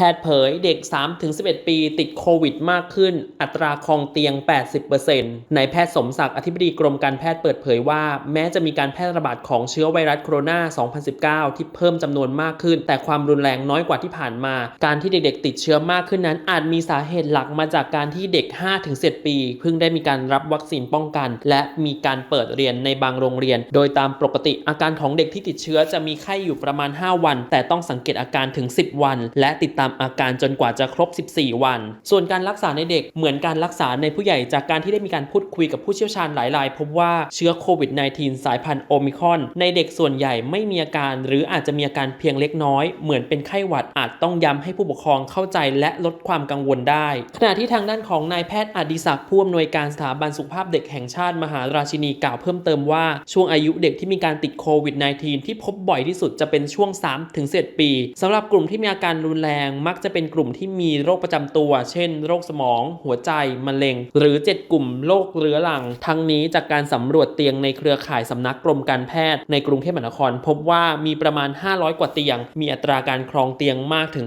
แพทย์เผยเด็ก 3-11 ปีติดโควิดมากขึ้น อัตราครองเตียง 80%นายแพทย์สมศักดิ์อธิบดีกรมการแพทย์เปิดเผยว่า แม้จะมีการแพร่ระบาดของเชื้อไวรัสโคโรนา 2019 ที่เพิ่มจำนวนมากขึ้น แต่ความรุนแรงน้อยกว่าที่ผ่านมา การที่เด็กๆ ติดเชื้อมากขึ้นนั้น อาจมีสาเหตุหลักมาจากการที่เด็ก 5-7 ปี เพิ่งได้มีการรับวัคซีนป้องกัน และมีการเปิดเรียนในบางโรงเรียน โดยตามปกติอาการของเด็กที่ติดเชื้อจะมีไข้อยู่ประมาณ 5 วัน แต่ต้องสังเกตอาการถึง 10 วัน และติดตามอาการจนกว่าจะครบ 14 วัน ส่วนการรักษาในเด็กเหมือนการรักษาในผู้ใหญ่จากการที่ได้มีการพูดคุยกับผู้เชี่ยวชาญหลายรายพบว่าเชื้อโควิด -19 สายพันธุ์โอมิคอน ในเด็กส่วนใหญ่ไม่มีอาการ หรืออาจจะมีอาการเพียงเล็กน้อย เหมือนเป็นไข้หวัดอาจต้องย้ำให้ผู้ปกครองเข้าใจและลดความกังวลได้ ขณะที่ทางด้านของนายแพทย์อดิศักดิ์ผู้อำนวยการสถาบันสุขภาพเด็กแห่งชาติมหาราชินีกล่าวเพิ่มเติมว่าช่วงอายุเด็กที่มีการติดโควิด -19 ที่พบบ่อยที่สุดจะเป็นช่วง 3-7 ปีสำหรับกลุ่มที่มีอาการรุนแรงมักจะเป็นกลุ่มที่มีโรคประจำตัว เช่น โรคสมอง หัวใจ มะเร็ง หรือ 7 กลุ่มโรคเรื้อรัง ทั้งนี้จากการสำรวจเตียงในเครือข่ายสำนักกรมการแพทย์ในกรุงเทพมหานคร พบว่ามีประมาณ 500 กว่าเตียง มีอัตราการครองเตียงมากถึง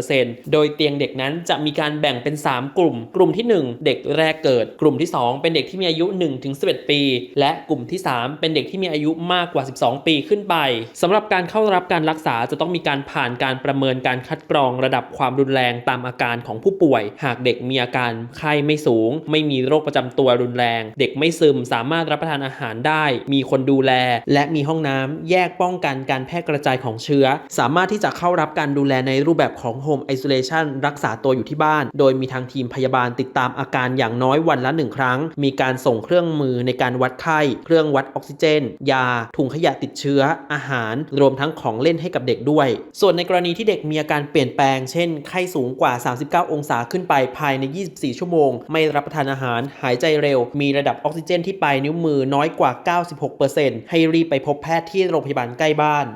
80%โดยเตียงเด็กนั้นจะมีการแบ่งเป็น 3 กลุ่ม กลุ่มที่ 1 เด็กแรกเกิด กลุ่มที่ 2 เป็นเด็กที่มีอายุ 1-11 ปี และกลุ่มที่ 3 เป็นเด็กที่มีอายุมากกว่า 12 ปีขึ้นไปสำหรับการเข้ารับการรักษาจะต้องมีการผ่านการประเมินการคัดกรองระดับความรุนแรงตามอาการของผู้ป่วย หากเด็กมีอาการไข้ไม่สูง ไม่มีโรคประจำตัวรุนแรง เด็กไม่ซึมสามารถรับประทานอาหารได้ มีคนดูแล และมีห้องน้ำแยกป้องกันการแพร่กระจายของเชื้อ สามารถที่จะเข้ารับการดูแลในรูปแบบของ Home Isolation รักษาตัวอยู่ที่บ้าน โดยมีทางทีมพยาบาลติดตามอาการอย่างน้อยวันละหนึ่งครั้ง มีการส่งเครื่องมือในการวัดไข้ เครื่องวัดออกซิเจน ยา ถุงขยะติดเชื้อ อาหาร รวมทั้งของเล่นให้กับเด็กด้วย ส่วนในกรณีที่เด็กมีอาการเปลี่ยนแปลงงเช่น ไข้สูงกว่า 39 องศาขึ้นไปภายใน 24 ชั่วโมง ไม่รับประทานอาหาร หายใจเร็ว มีระดับออกซิเจนที่ปลายนิ้วมือน้อยกว่า 96%ให้รีบไปพบแพทย์ที่โรงพยาบาลใกล้บ้าน